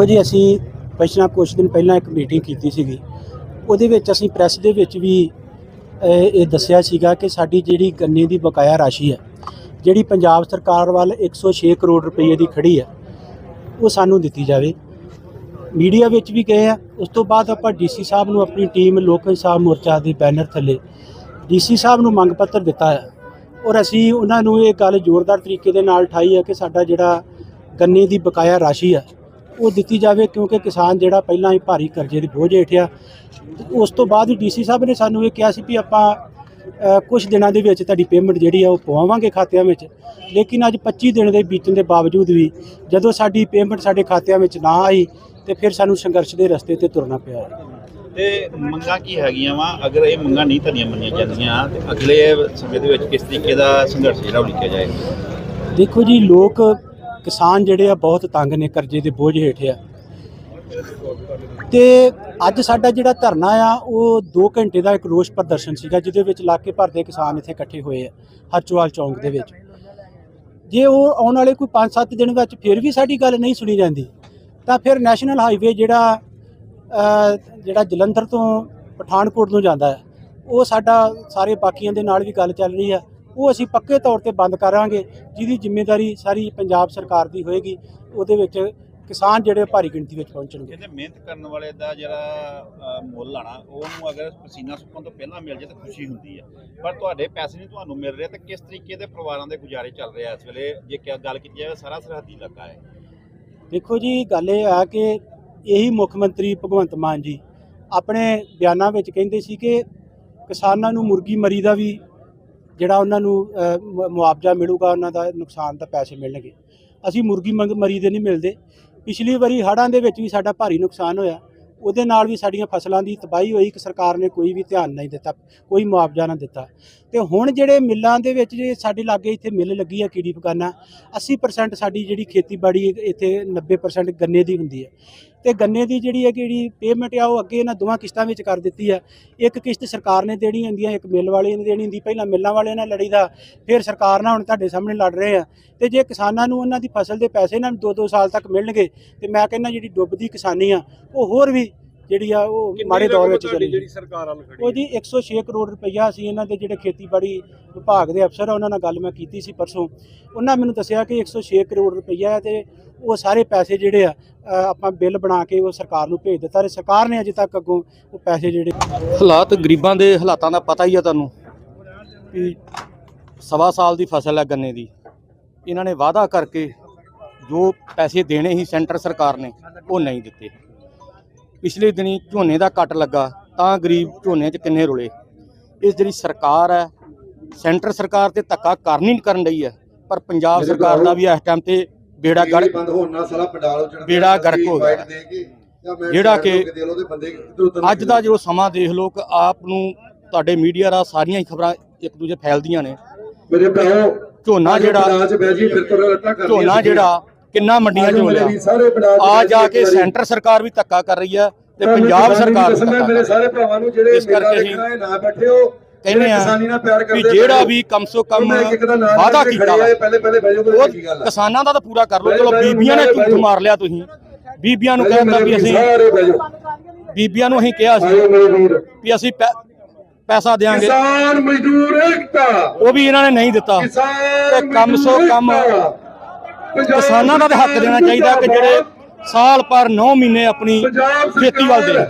ਉਹ ਜੀ, ਅਸੀਂ ਪਿਛਲਾ ਕੁਝ ਦਿਨ ਪਹਿਲਾਂ ਇੱਕ ਮੀਟਿੰਗ ਕੀਤੀ ਸੀਗੀ। ਉਹਦੇ ਵਿੱਚ ਅਸੀਂ ਪ੍ਰੈਸ ਦੇ ਵਿੱਚ ਵੀ ਇਹ ਦੱਸਿਆ ਸੀਗਾ ਕਿ ਸਾਡੀ ਜਿਹੜੀ ਗੰਨੇ ਦੀ ਬਕਾਇਆ ਰਾਸ਼ੀ ਹੈ, ਜਿਹੜੀ ਪੰਜਾਬ ਸਰਕਾਰ ਵੱਲ 106 ਕਰੋੜ ਰੁਪਏ ਦੀ ਖੜੀ ਹੈ, ਉਹ ਸਾਨੂੰ ਦਿੱਤੀ ਜਾਵੇ। ਮੀਡੀਆ ਵਿੱਚ ਵੀ ਗਏ ਆ, ਉਸ ਤੋਂ ਬਾਅਦ ਆਪਾਂ ਡੀਸੀ ਸਾਹਿਬ ਨੂੰ ਆਪਣੀ ਟੀਮ ਲੋਕ ਇਨਸਾਫ ਮੋਰਚਾ ਦੇ ਬੈਨਰ ਥੱਲੇ ਡੀਸੀ ਸਾਹਿਬ ਨੂੰ ਮੰਗ ਪੱਤਰ ਦਿੱਤਾ ਹੈ। ਔਰ ਅਸੀਂ ਉਹਨਾਂ ਨੂੰ ਇਹ ਗੱਲ ਜ਼ੋਰਦਾਰ ਤਰੀਕੇ ਦੇ ਨਾਲ ਠਾਈ ਹੈ ਕਿ ਸਾਡਾ ਜਿਹੜਾ ਗੰਨੇ ਦੀ ਬਕਾਇਆ ਰਾਸ਼ੀ ਹੈ ਉਹ ਦਿੱਤੀ ਜਾਵੇ ਕਿਉਂਕਿ ਕਿਸਾਨ ਜਿਹੜਾ ਪਹਿਲਾਂ ਹੀ ਭਾਰੀ ਕਰਜ਼ੇ ਦੇ ਬੋਝ ਹੇਠਿਆ ਉਸ ਤੋਂ ਬਾਅਦ ਹੀ ਡੀਸੀ ਸਾਹਿਬ ਨੇ ਸਾਨੂੰ ਇਹ ਕਿਹਾ ਸੀ ਵੀ ਆਪਾਂ ਕੁਝ ਦਿਨਾਂ ਦੇ ਵਿੱਚ ਤੁਹਾਡੀ ਪੇਮੈਂਟ ਜਿਹੜੀ ਆ ਉਹ ਪਵਾਵਾਂਗੇ ਖਾਤਿਆਂ ਵਿੱਚ। ਲੇਕਿਨ ਅੱਜ 25 ਦਿਨ ਦੇ ਬੀਤਣ ਦੇ ਬਾਵਜੂਦ ਵੀ ਜਦੋਂ ਸਾਡੀ ਪੇਮੈਂਟ ਸਾਡੇ ਖਾਤਿਆਂ ਵਿੱਚ ਨਾ ਆਈ ਤੇ ਫਿਰ ਸਾਨੂੰ ਸੰਘਰਸ਼ ਦੇ ਰਸਤੇ ਤੇ ਤੁਰਨਾ ਪਿਆ। ਤੇ ਮੰਗਾਂ ਕੀ ਹੈਗੀਆਂ ਵਾ? ਅਗਰ ਇਹ ਮੰਗਾਂ ਨਹੀਂ ਤੁਹਾਡੀਆਂ ਮੰਨੀਆਂ ਜਾਂਦੀਆਂ ਤੇ ਅਗਲੇ ਸਮੇਂ ਦੇ ਵਿੱਚ ਕਿਸ ਤਰੀਕੇ ਦਾ ਸੰਘਰਸ਼ ਜਿਹੜਾ ਉਲੀਕਿਆ ਜਾਏਗਾ? ਦੇਖੋ ਜੀ ਲੋਕ ਕਿਸਾਨ ਜਿਹੜੇ ਆ ਬਹੁਤ ਤੰਗ ਨੇ ਕਰਜ਼ੇ ਦੇ ਬੋਝ ਹੇਠ ਆ। ਤੇ ਅੱਜ ਸਾਡਾ ਜਿਹੜਾ ਧਰਨਾ ਆ, ਉਹ 2 ਘੰਟੇ ਦਾ ਇੱਕ ਰੋਸ ਪ੍ਰਦਰਸ਼ਨ ਸੀਗਾ, ਜਿਹਦੇ ਵਿੱਚ ਇਲਾਕੇ ਭਰ ਦੇ ਕਿਸਾਨ ਇੱਥੇ ਇਕੱਠੇ ਹੋਏ ਆ, ਹਰਚਵਾਲ ਚੌਂਕ ਦੇ ਵਿੱਚ। ਜੇ ਉਹ ਆਉਣ ਵਾਲੇ ਕੋਈ 5-7 ਦਿਨ ਵਿੱਚ ਫਿਰ ਵੀ ਸਾਡੀ ਗੱਲ ਨਹੀਂ ਸੁਣੀ ਜਾਂਦੀ, ਤਾਂ ਫਿਰ ਨੈਸ਼ਨਲ ਹਾਈਵੇ ਜਿਹੜਾ ਜਿਹੜਾ ਜਲੰਧਰ ਤੋਂ ਪਠਾਨਕੋਟ ਨੂੰ ਜਾਂਦਾ ਹੈ, ਉਹ ਸਾਡਾ ਸਾਰੇ ਬਾਕੀਆਂ ਦੇ ਨਾਲ ਵੀ ਗੱਲ ਚੱਲ ਰਹੀ ਆ। ਉਹ ਅਸੀਂ ਪੱਕੇ ਤੌਰ ਤੇ ਬੰਦ ਕਰਾਂਗੇ ਜਿਹਦੀ ਜ਼ਿੰਮੇਵਾਰੀ ਸਾਰੀ ਪੰਜਾਬ ਸਰਕਾਰ ਦੀ ਹੋਏਗੀ ਉਹਦੇ ਵਿੱਚ ਕਿਸਾਨ ਜਿਹੜੇ ਭਾਰੀ ਗਿਣਤੀ ਵਿੱਚ ਪਹੁੰਚਣਗੇ। ਕਹਿੰਦੇ ਮਿਹਨਤ ਕਰਨ ਵਾਲੇ ਦਾ ਜਿਹੜਾ ਮੁੱਲ ਆਣਾ ਉਹਨੂੰ ਅਗਰ ਪਸੀਨਾ ਸੁੱਕਣ ਤੋਂ ਪਹਿਲਾਂ ਮਿਲ ਜਾਏ ਤਾਂ ਖੁਸ਼ੀ ਹੁੰਦੀ ਹੈ ਪਰ ਤੁਹਾਡੇ ਪੈਸੇ ਨਹੀਂ ਤੁਹਾਨੂੰ ਮਿਲ ਰਹੇ ਤਾਂ ਕਿਸ ਤਰੀਕੇ ਦੇ ਪਰਿਵਾਰਾਂ ਦੇ ਗੁਜ਼ਾਰੇ ਚੱਲ ਰਹੇ ਆ ਇਸ ਵੇਲੇ? ਜੇ ਕਿਆ ਗੱਲ ਕੀਤੀ ਜਾਵੇ ਸਾਰਾ ਸਰਹੱਦੀ ਇਲਾਕਾ ਹੈ। ਦੇਖੋ ਜੀ ਗੱਲ ਇਹ ਆ ਕਿ ਇਹੀ ਮੁੱਖ ਮੰਤਰੀ ਭਗਵੰਤ ਮਾਨ ਜੀ ਆਪਣੇ ਬਿਆਨਾਂ ਵਿੱਚ ਕਹਿੰਦੇ ਸੀ ਕਿ ਕਿਸਾਨਾਂ ਨੂੰ ਮੁਰਗੀ ਮਰੀ ਦਾ ਵੀ ਜਿਹੜਾ ਉਹਨਾਂ ਨੂੰ ਮੁਆਵਜ਼ਾ ਮਿਲੂਗਾ, ਉਹਨਾਂ ਦਾ ਨੁਕਸਾਨ ਦਾ ਪੈਸੇ ਮਿਲਣਗੇ। ਅਸੀਂ ਮੁਰਗੀ ਮਰੀ ਦੇ ਨਹੀਂ ਮਿਲਦੇ। ਪਿਛਲੀ ਵਾਰੀ ਹੜ੍ਹਾਂ ਦੇ ਵਿੱਚ ਵੀ ਸਾਡਾ ਭਾਰੀ ਨੁਕਸਾਨ ਹੋਇਆ। ਉਹਦੇ ਨਾਲ ਵੀ ਸਾਡੀਆਂ ਫਸਲਾਂ ਦੀ ਤਬਾਹੀ ਹੋਈ। ਕਿ ਸਰਕਾਰ ਨੇ ਕੋਈ ਵੀ ਧਿਆਨ ਨਹੀਂ ਦਿੱਤਾ, ਕੋਈ ਮੁਆਵਜ਼ਾ ਨਾ ਦਿੱਤਾ। ਤੇ ਹੁਣ ਜਿਹੜੇ ਮਿੱਲਾਂ ਦੇ ਵਿੱਚ ਜੇ ਸਾਡੇ ਲਾਗੇ ਇੱਥੇ ਮਿੱਲ ਲੱਗੀ ਹੈ ਕੀੜੀ ਪਕਾਨਾ 80% ਸਾਡੀ ਜਿਹੜੀ ਖੇਤੀਬਾੜੀ ਇੱਥੇ 90% ਗੰਨੇ ਦੀ ਹੁੰਦੀ ਹੈ ਤੇ ਗੰਨੇ ਦੀ ਜਿਹੜੀ ਹੈ ਜਿਹੜੀ ਪੇਮੈਂਟ ਆ, ਉਹ ਅੱਗੇ ਇਹਨਾਂ ਦੋਵਾਂ ਕਿਸ਼ਤਾਂ ਵਿੱਚ ਕਰ ਦਿੱਤੀ ਆ। ਇੱਕ ਕਿਸ਼ਤ ਸਰਕਾਰ ਨੇ ਦੇਣੀ ਹੁੰਦੀ ਹੈ ਇੱਕ ਮਿੱਲ ਵਾਲੇ ਨੇ ਦੇਣੀ ਹੁੰਦੀ। ਪਹਿਲਾਂ ਮਿੱਲਾਂ ਵਾਲੇ ਨਾਲ ਲੜੀਦਾ, ਫਿਰ ਸਰਕਾਰ ਨਾਲ ਹੁਣ ਤੁਹਾਡੇ ਸਾਹਮਣੇ ਲੜ ਰਹੇ ਆ। ਤੇ ਜੇ ਕਿਸਾਨਾਂ ਨੂੰ ਉਹਨਾਂ ਦੀ ਫਸਲ ਦੇ ਪੈਸੇ ਇਹਨਾਂ ਨੂੰ 2-2 ਸਾਲ ਤੱਕ ਮਿਲਣਗੇ, ਤੇ ਮੈਂ ਕਹਿੰਦਾ ਜਿਹੜੀ ਡੁੱਬਦੀ ਕਿਸਾਨੀ ਆ, ਉਹ ਹੋਰ ਵੀ ਜਿਹੜੀ ਆ ਉਹ ਮਾੜੇ ਦੌਰ ਵਿੱਚ ਚਲੀ। ਜਿਹੜੀ ਸਰਕਾਰ ਵੱਲ ਖੜੀ ਉਹ ਜੀ 106 ਕਰੋੜ ਰੁਪਈਆ ਅਸੀਂ ਇਹਨਾਂ ਦੇ ਜਿਹੜੇ ਖੇਤੀਬਾੜੀ ਵਿਭਾਗ ਦੇ ਅਫਸਰ ਆ ਉਹਨਾਂ ਨਾਲ ਗੱਲ ਮੈਂ ਕੀਤੀ ਸੀ ਪਰਸੋਂ। ਉਹਨਾਂ ਮੈਨੂੰ ਦੱਸਿਆ ਕਿ 106 ਕਰੋੜ ਰੁਪਈਆ ਤੇ ਉਹ ਸਾਰੇ ਪੈਸੇ ਜਿਹੜੇ ਆ ਆਪਾਂ ਬਿੱਲ ਬਣਾ ਕੇ ਉਹ ਸਰਕਾਰ ਨੂੰ ਭੇਜ ਦਿੱਤਾ। ਤੇ ਸਰਕਾਰ ਨੇ ਅਜੇ ਤੱਕ ਅੱਗੋਂ ਉਹ ਪੈਸੇ ਜਿਹੜੇ ਹਾਲਾਤ ਗਰੀਬਾਂ ਦੇ ਹਾਲਾਤਾਂ ਦਾ ਪਤਾ ਹੀ ਆ ਤੁਹਾਨੂੰ ਵੀ ਸਵਾ ਸਾਲ ਦੀ ਫਸਲ ਹੈ ਗੰਨੇ ਦੀ। ਇਹਨਾਂ ਨੇ ਵਾਅਦਾ ਕਰਕੇ ਜੋ ਪੈਸੇ ਦੇਣੇ ਸੀ ਸੈਂਟਰ ਸਰਕਾਰ ਨੇ ਉਹ ਨਹੀਂ ਦਿੱਤੇ। ਪਿਛਲੇ ਦਿਨੀ ਝੋਨੇ ਦਾ ਕੱਟ ਲੱਗਾ ਤਾਂ ਗਰੀਬ ਝੋਨੇ 'ਚ ਕਿੰਨੇ ਰੁਲੇ। ਇਸ ਜਿਹੜੀ ਸਰਕਾਰ ਹੈ ਸੈਂਟਰ ਸਰਕਾਰ ਤੇ ਧੱਕਾ ਕਰਨੀ ਨਹੀਂ ਕਰਨ ਰਹੀ ਹੈ ਪਰ ਪੰਜਾਬ ਸਰਕਾਰ ਦਾ ਵੀ ਇਸ ਟਾਈਮ ਤੇ ਬੇੜਾ ਗੜ ਬੰਦ ਹੋਣ ਨਾਲ ਸਾਲਾ ਪੰਡਾਲ ਉਜੜ ਬੇੜਾ ਗਰਕ ਹੋ ਗਿਆ। ਜਿਹੜਾ ਕਿ ਅੱਜ ਦਾ ਜੋ ਸਮਾਂ ਦੇਖ ਲਓ ਕਿ ਆਪ ਨੂੰ ਤੁਹਾਡੇ ਮੀਡੀਆ ਦਾ ਸਾਰੀਆਂ ਹੀ ਖਬਰਾਂ ਇੱਕ ਦੂਜੇ ਫੈਲਦੀਆਂ ਨੇ। ਮੇਰੇ ਭਰਾਓ ਝੋਨਾ ਜਿਹੜਾ ਝੋਨਾ ਜਿਹੜਾ ਕਿੰਨਾ ਮੰਡੀਆਂ 'ਚ ਹੋ ਰਿਹਾ? ਆ ਜਾ ਕੇ। ਸੈਂਟਰ ਸਰਕਾਰ ਵੀ ਧੱਕਾ ਕਰ ਰਹੀ ਹੈ ਤੇ ਪੰਜਾਬ ਸਰਕਾਰ ਮੇਰੇ ਸਾਰੇ ਭਰਾਵਾਂ ਨੂੰ ਜਿਹੜੇ ਇਸ ਕਰਕੇ ਨਾ ਬੈਠੇ ਹੋ ਕਹਿੰਦੇ ਆ ਵੀ ਜਿਹੜਾ ਵੀ ਕਮ ਸੋ ਕਮ ਮੈਂ ਇੱਕ ਦਾ ਨਾਮ ਵਾਅਦਾ ਲੈ ਕੇ ਕੀਤਾ ਆ, ਉਹ ਆ? ਕਿਸਾਨਾਂ ਦਾ ਤਾਂ ਪੂਰਾ ਕਰ ਬਹਿ ਚਲੋ ਬੀਬੀਆਂ ਨੇ ਝੂਠ। ਮਾਰ ਲਿਆ ਤੁਸੀਂ। ਬੀਬੀਆਂ ਨੂੰ ਕਹਿੰਦਾ ਵੀ ਅਸੀਂ ਬੀਬੀਆਂ ਨੂੰ ਅਸੀਂ ਕਿਹਾ ਸੀ ਵੀ ਅਸੀਂ ਪੈਸਾ ਦੇਾਂਗੇ ਕਿਸਾਨ ਮਜ਼ਦੂਰ ਏਕਤਾ। ਉਹ ਵੀ ਇਹਨਾਂ ਨੇ ਨਹੀਂ ਦਿੱਤਾ। ਕਿਸਾਨ ਤੇ ਕਮ ਸੋ ਕਮ ਕਿਸਾਨਾਂ ਦਾ ਹੱਕ ਦੇਣਾ ਚਾਹੀਦਾ ਕਿ ਜਿਹੜੇ ਸਾਲ ਪਰ 9 ਮਹੀਨੇ ਆਪਣੀ ਖੇਤੀ ਵੱਲ ਦੇਖਦੇ